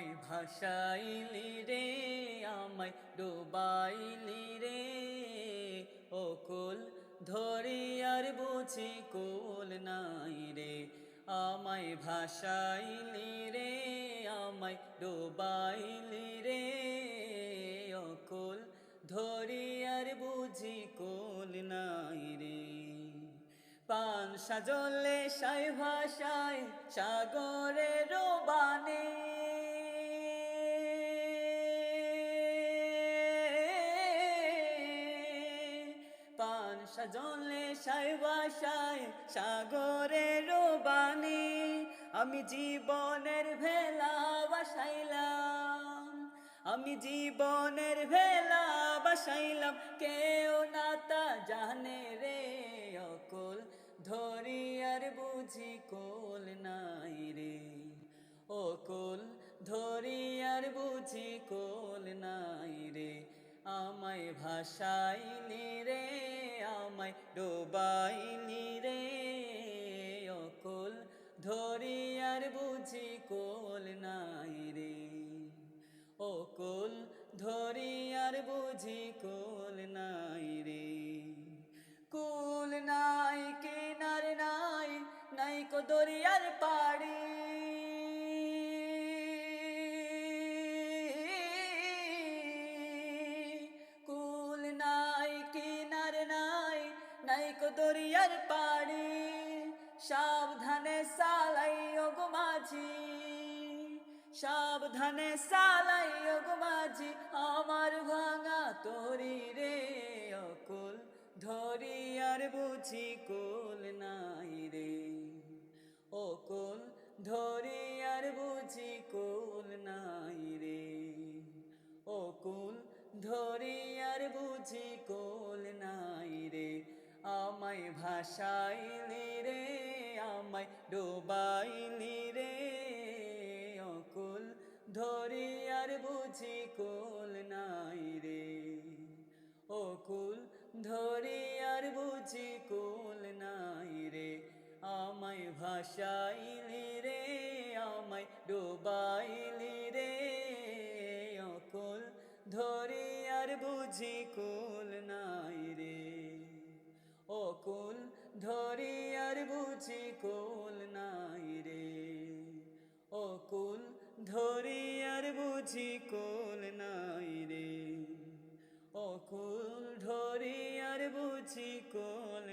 আমায় ভাসাইলি রে, আমায় ডুবাইলি রে। ও কুল, ধরি আর বুঝি কুল নাই রে। আমায় ভাসাইলি রে, আমায় ডুবাইলি রে। ও কুল, ধরি আর বুঝি কুল নাই রে। পান সাজলে সাই ভাষায় সাগরে সাজলে সাই ভাষায় সাগরে রোবানে আমি জীবনের ভেলা বাসাইলাম। আমি জীবনের ভেলা বাসাইলাম, কেউ না তা জানে রে, অকল ধরি আর বুঝি কোল নাই রে। ও কোল ধরি আর বুঝি কোল নাই রে, আমায় ভাসাইলি রে আমায় ডোবাইলি রে, অকল ধরি আর বুঝি কোল নাই রে। ও কোল ধরি আর বুঝি কোল নাই রে। কুল নাই, কিনার নাই নাই কো দরিয়ার পাড়ি পাড়ি সাবধানে সালাই গো মাঝি, সাবধানে সালাই গো মাঝি, আমার ভাঙা তোরি রে অকুল, ধরি আর বুঝি কোল ভাসাইলি রে, আমায় ডোবাইলি রে। অকুল ধরি আর বুঝি কোল নাই রে। ও কুল ধরি আর বুঝি কোল নাই রে। আমায় ভাসাইলি রে, আমায় ডোবাইলি রে। অকুল ধরি আর বুঝি কোল নাই ও কুল ধরি আর বুঝি কোল নাই রে। অকুল কুল ধরি আর বুঝি কোল নাই রে। অকুল ধরি আর বুঝি কোল